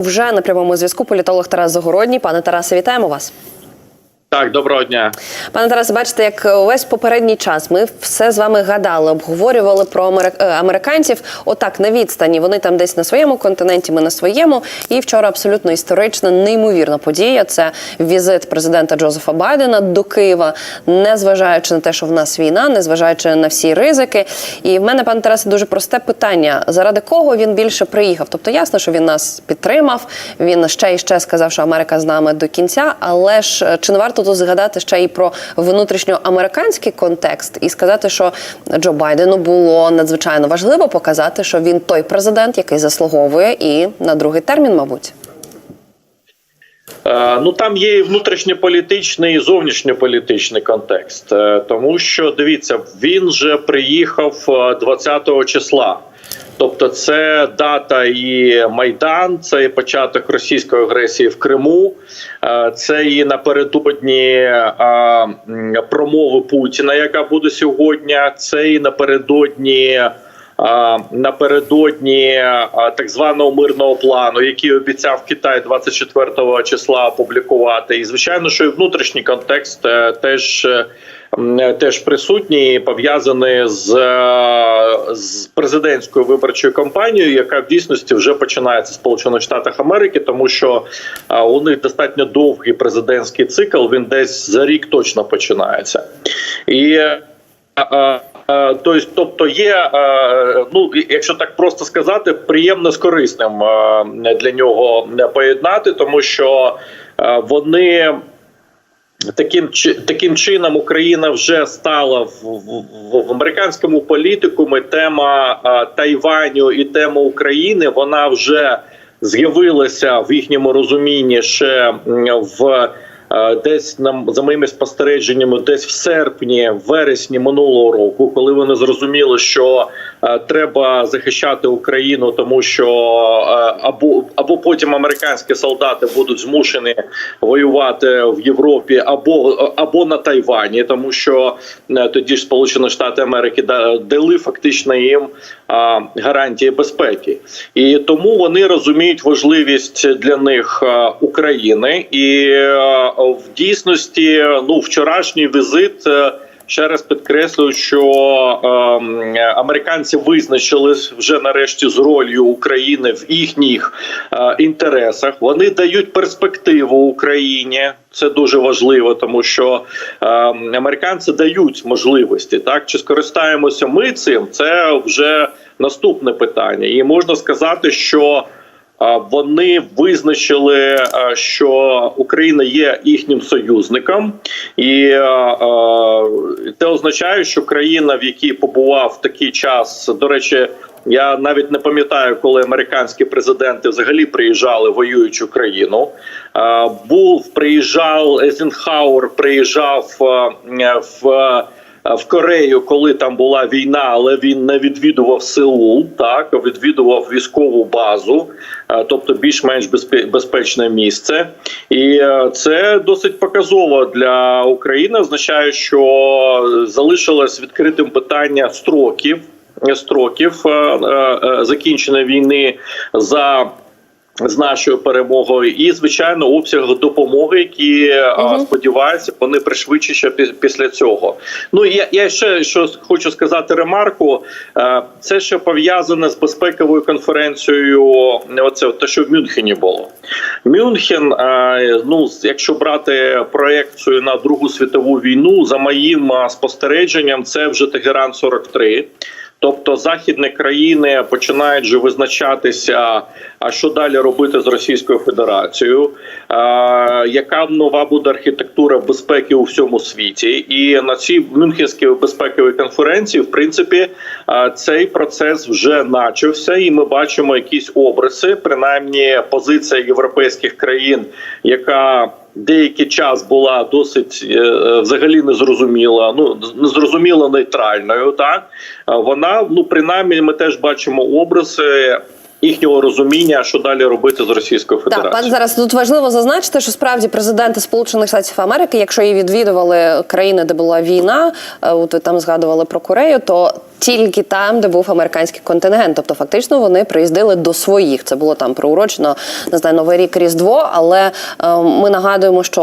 Вже на прямому зв'язку політолог Тарас Загородній. Пане Тарасе, вітаємо вас. Так, доброго дня. Пане Тарасе, бачите, як увесь попередній час ми все з вами гадали, обговорювали про е, американців. Отак на відстані. Вони там десь на своєму континенті, ми на своєму. І вчора абсолютно історична, неймовірна подія. Це візит президента Джозефа Байдена до Києва, незважаючи на те, що в нас війна, незважаючи на всі ризики. І в мене, пане Тарасе, дуже просте питання: заради кого він більше приїхав? Тобто, ясно, що він нас підтримав. Він ще і ще сказав, що Америка з нами до кінця. Але ж е, чи не варто тут згадати ще і про внутрішньоамериканський контекст і сказати, що Джо Байдену було надзвичайно важливо показати, що він той президент, який заслуговує, і на другий термін, мабуть. Е, Ну там є і внутрішньополітичний і зовнішньополітичний контекст, Е, тому що дивіться, він же приїхав е, 20-го числа. Тобто, це дата і майдан, це і початок російської агресії в Криму, е, це і напередодні промови Путіна, яка буде сьогодні. Це і напередодні. Напередодні так званого мирного плану, який обіцяв Китай 24 числа опублікувати, і звичайно, що і внутрішній контекст е, теж е, теж присутній, і пов'язаний з, е, з президентською виборчою кампанією, яка в дійсності вже починається в Сполучених Штатах Америки, тому що у них достатньо довгий президентський цикл. Він десь за рік точно починається і. Тобто, тобто є, е, ну якщо так просто сказати, приємно з корисним е, для нього поєднати, тому що вони. Таким таким чином Україна вже стала в, в, в американському політикумі. Тема Тайваню і тема України вона вже з'явилася в їхньому розумінні ще в десь нам за моїми спостереженнями, десь в серпні, вересні минулого року, коли вони зрозуміли, що е, треба захищати Україну, тому що е, або або потім американські солдати будуть змушені воювати в Європі, або або на Тайвані, тому що е, тоді ж Сполучені Штати Америки дали фактично їм гарантії безпеки, і тому вони розуміють важливість для них е, України, і е, в дійсності ну вчорашній візит. е, Ще раз підкреслюю, що американці визначились вже нарешті з ролью України в їхніх е, інтересах. Вони дають перспективу Україні. Це дуже важливо, тому що ем, американці дають можливості. Так чи скористаємося ми цим? Це вже наступне питання, і можна сказати, що. Вони визначили, що Україна є їхнім союзником, і це означає, що країна, в якій побував такий час, до речі. Я навіть не пам'ятаю, коли американські президенти взагалі приїжджали в воюючу країну. Був приїжджав Езенхауер, приїжджав в в Корею, коли там була війна, але він не відвідував Сеул, так відвідував військову базу, тобто більш-менш безпе- безпечне місце, і е, це досить показово для України. Означає, що залишилось відкритим питання строків. Строків е, е, закінчення війни за з нашою перемогою, і звичайно обсяг допомоги, які е, Мгм. сподіваюся, вони пришвидшать ще після цього. Ну я, я ще що хочу сказати ремарку. Е, Це ще пов'язане з безпековою конференцією. Оце те, що в Мюнхені було. Мюнхен, е, ну якщо брати проекцію на Другу світову війну, за моїм е, спостереженням, це вже Тегеран 43 Тобто західні країни починають вже визначатися, а що далі робити з Російською Федерацією, яка нова буде архітектура безпеки у всьому світі, і на цій Мюнхенській безпековій конференції, в принципі, цей процес вже начався, і ми бачимо якісь обриси, принаймні позиція європейських країн, яка Деякий час була досить е, е, взагалі незрозуміла, ну незрозуміло нейтральною. Так вона ну принаймні ми теж бачимо образи їхнього розуміння, що далі робити з Російською Так, пан зараз тут важливо зазначити, що справді президенти Сполучених Штатів Америки, якщо і відвідували країни, де була війна, е, от ви там згадували про Корею, то тільки там, де був американський контингент. Тобто, фактично, вони приїздили до своїх. Це було там приурочено, не знаю, новий рік Різдво. Але е, ми нагадуємо, що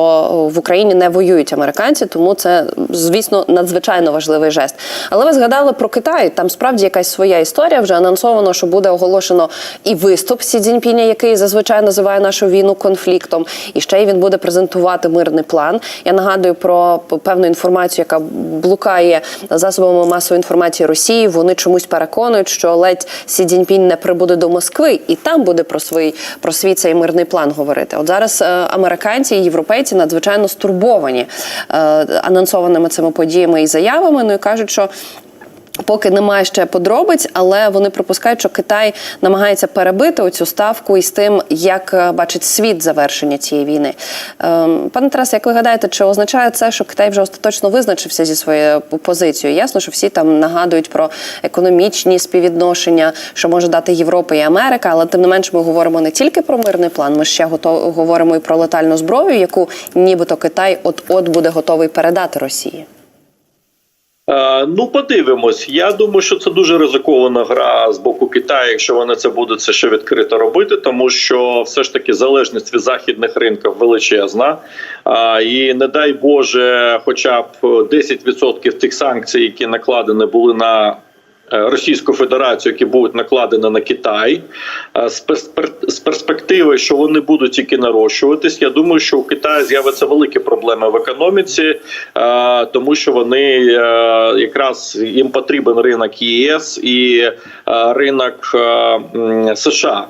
в Україні не воюють американці, тому це, звісно, надзвичайно важливий жест. Але ви згадали про Китай. Там справді якась своя історія. Вже анонсовано, що буде оголошено і виступ Сі Цзіньпіня, який зазвичай називає нашу війну конфліктом. І ще й він буде презентувати мирний план. Я нагадую про певну інформацію, яка блукає засобами масової інформації Росії. Вони чомусь переконують, що ледь Сі Цзіньпінь не прибуде до Москви, і там буде про свій про свій цей мирний план говорити. От зараз е, американці і європейці надзвичайно стурбовані е, анонсованими цими подіями і заявами. Ну і кажуть, що. Поки немає ще подробиць, але вони припускають, що Китай намагається перебити оцю ставку із тим, як е, бачить світ завершення цієї війни. Ем, Пане Тарасе, як ви гадаєте, чи означає це, що Китай вже остаточно визначився зі своєю позицією? Ясно, що всі там нагадують про економічні співвідношення, що може дати Європа і Америка, але тим не менш ми говоримо не тільки про мирний план, ми ще говоримо і про летальну зброю, яку нібито Китай от-от буде готовий передати Росії. Е, Ну, подивимось. Я думаю, що це дуже ризикована гра з боку Китаю, якщо вони це будуть це ще відкрито робити, тому що все ж таки залежність від західних ринків величезна. І не дай Боже, хоча б 10% тих санкцій, які накладені були на. Е, Російську Федерацію, які будуть накладені на Китай, Е, з перспективи, що вони будуть тільки нарощуватись. Я думаю, що у Китаї з'явиться великі проблеми в економіці, е, тому що вони якраз їм потрібен ринок ЄС і ринок США.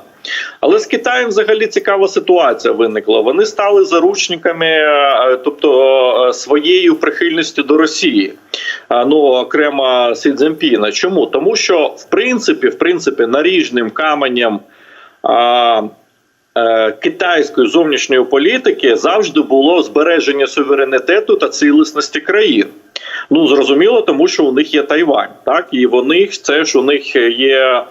Але з Китаєм взагалі цікава ситуація виникла. Вони стали заручниками, е, тобто е, своєю прихильністю до Росії. А, Ну окремо Сі Цзіньпіна. Чому? Тому що в принципі, в принципі, наріжним каменем. Е, Китайської зовнішньої політики завжди було збереження суверенітету та цілісності країн. Ну зрозуміло, тому що у них є Тайвань, так і вони це ж у них є,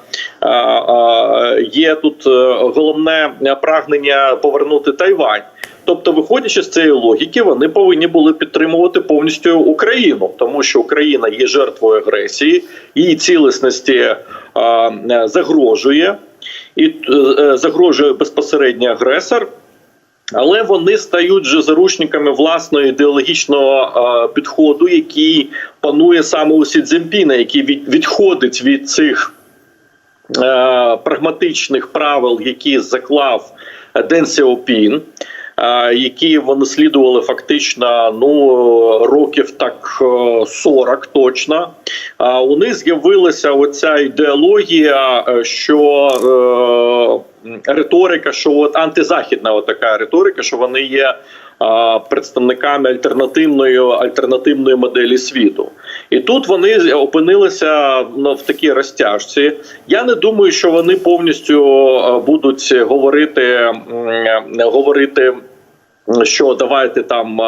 е, е, є тут е, головне прагнення повернути Тайвань. Тобто, виходячи з цієї логіки, вони повинні були підтримувати повністю Україну, тому що Україна є жертвою агресії, її цілісності загрожує і загрожує безпосередньо агресор. Але вони стають вже заручниками власного ідеологічного е, підходу, який панує саме у Сі Цзіньпіна, який відходить від цих е, прагматичних правил, які заклав Ден Сяопін, е, які вони слідували фактично ну років так е, 40 точно. А у них з'явилася оця ідеологія, е, що е, риторика, що от антизахідна от така риторика, що вони є а, представниками альтернативної альтернативної моделі світу. І тут вони опинилися ну, в такій розтяжці. Я не думаю, що вони повністю будуть говорити, говорити. Що давайте там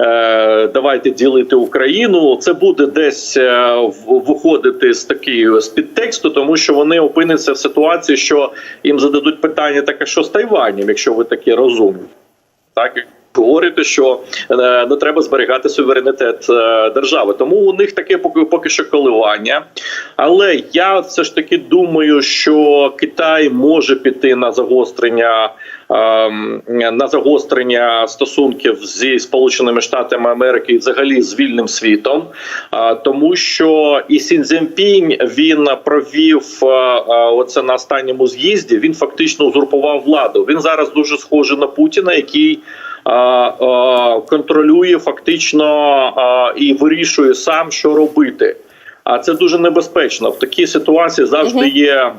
е, давайте ділити Україну. Це буде десь е, виходити з такі з підтексту, тому що вони опиняться в ситуації, що їм зададуть питання, таке що з Тайванем, якщо ви такі розумні, так говорите, що е, не треба зберігати суверенітет е, держави. Тому у них таке поки поки що коливання. Але я все ж таки думаю, що Китай може піти на загострення. ем, На загострення стосунків зі Сполученими Штатами Америки і взагалі з вільним світом, А, тому що і Сін Цзіньпінь, він провів а, оце на останньому з'їзді. Він фактично узурпував владу. Він зараз дуже схожий на Путіна, який контролює фактично і вирішує сам, що робити. А це дуже небезпечно. В такій ситуації завжди є.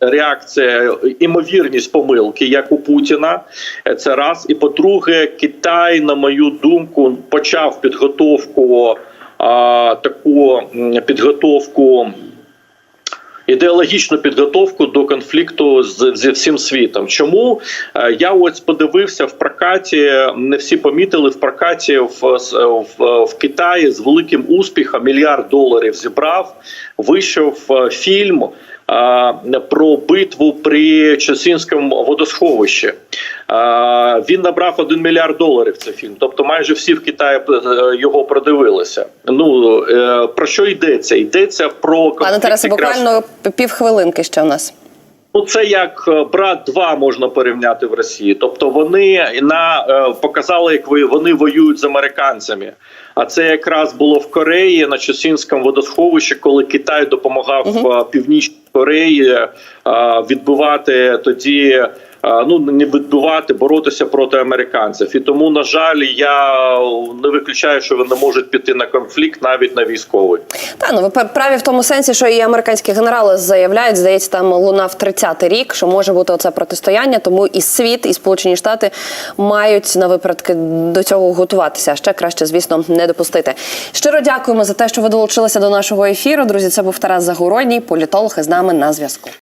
Реакція, імовірність помилки, як у Путіна, це раз. І по-друге, Китай, на мою думку, почав підготовку а, таку підготовку. Ідеологічну підготовку до конфлікту з зі всім світом. Чому Е, я ось подивився в прокаті? Не всі помітили в прокаті в, в, в Китаї з великим успіхом мільярд доларів зібрав. Вийшов е, фільм. Про битву при часинському водосховищі. Він набрав 1 мільярд доларів. Цей фільм, тобто майже всі в Китаї е, його продивилися. Ну е, про що йдеться? Йдеться про Пане Тарасе, якраз- буквально півхвилинки ще у нас. Ну, це як е, брат 2 можна порівняти в Росії. Тобто вони на е, показали, як вони воюють з американцями. А це якраз було в Кореї на Чосінському водосховищі, коли Китай допомагав угу. Північній Кореї відбивати тоді. Ну не відбивати, боротися проти американців, і тому на жаль, я не виключаю, що вони можуть піти на конфлікт навіть на військовий. Та ну ви праві в тому сенсі, що і американські генерали заявляють, здається, там лунав 30-й рік, що може бути оце протистояння. Тому і світ, і Сполучені Штати мають на випадки до цього готуватися. А ще краще, звісно, не допустити. Щиро дякуємо за те, що ви долучилися до нашого ефіру. Друзі, це був Тарас Загородній, політолог із нами на зв'язку.